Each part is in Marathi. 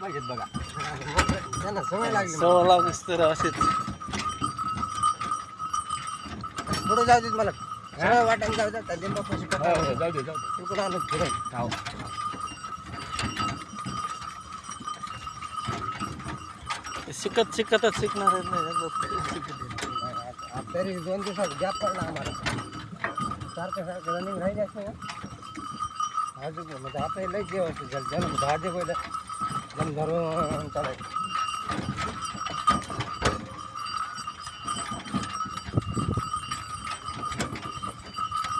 पाहिजेत बघा. त्यांना सवय लागली लाख तर असेच पुढे जाऊ देत मला. सगळं वाटायला जाऊ द्या. लिंबापाशी हो, हो, जाऊ दे जाऊ दे. आलं फिरायला हो. शिकत शिकतच शिकणार नाही आता तरी दोन दिवसात गॅप पडला आम्हाला. सारखं सारखं रनिंग राहिली असते ना. अजून म्हणजे आता लई जेवायचं झालं. जन्म दहा जे पहिलं जन्म धरून चालायचं.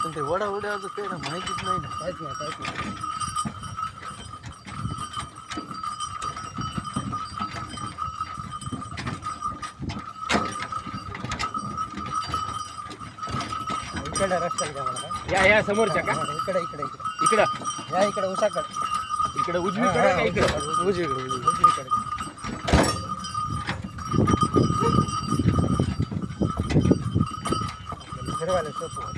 पण ते वडा वड्याचं काही ना माहितीच नाही ना. काहीच नाही काहीच नाही. इकडे रस्त्याला द्या मला. काय या या समोरच्या का? इकडे इकडे इकडे. इकडं. या इकडे उसाकड. इकडे उजवीकडे का इकडं? उजवीकडे उजवीकडे. फिरवायला सोपं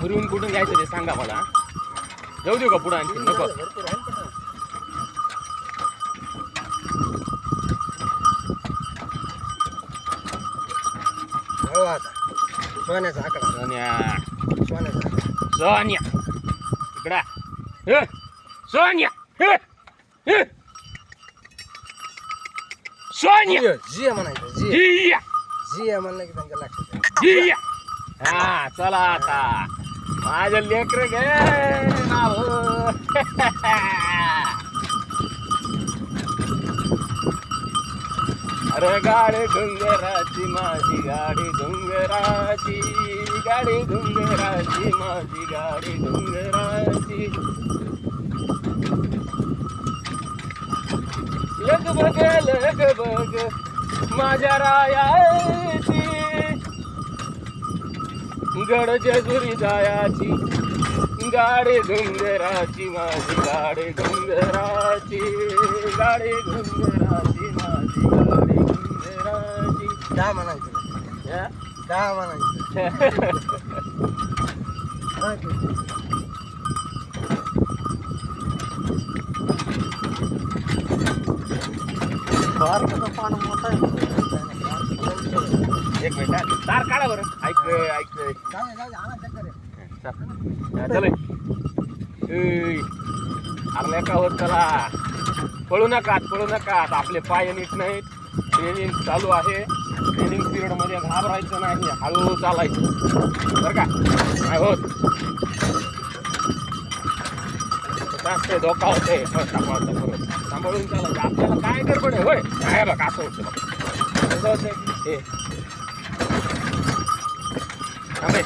कुठून घ्यायचं ते सांगा मला जाऊ देऊ का पुढं आणखी? नको. हो आता. सोन्याचा आकडा सोन्या सोन्याचा आकडा सोन्या इकडा ह, सोन्या ह, ह. सोन्या जी आहे म्हणायचं जी आहे. हिया, जी आहे म्हणलं की त्यांच्या लक्षात येतं. हिया. हा चला आता माझं लेकर गे नाव अरे गाड डोंगराची माझी गाडी डोंगराची. गाडी डोंगराची माझी गाडी डुंगराची. लग बग लग बग माझ्या रायाची. गड जेजुरी जायाची. गाडी डोंगराची माझी गाडी डोंगराची. गाडी डोंगराची माझी गाडी दहा म्हणायचं. या? दहा म्हणायचं. पान मोठा एक मिनिट. तार काढा बरं. ऐक ऐक चल. अरे का होत चला? पळू नका पळू नका. आपले पाय नीट नाहीत. ट्रेनिंग चालू आहे. ट्रेनिंग पिरियडमध्ये घाबरायचं नाही हळू चालायचं. बरं का? काय होत? जास्त धोका होते सांभाळता बरोबर सांभाळून चालायचं आपल्याला काय गडबड आहे? होय काय बघ असं होतं बघ कसं होतं हे. थांबे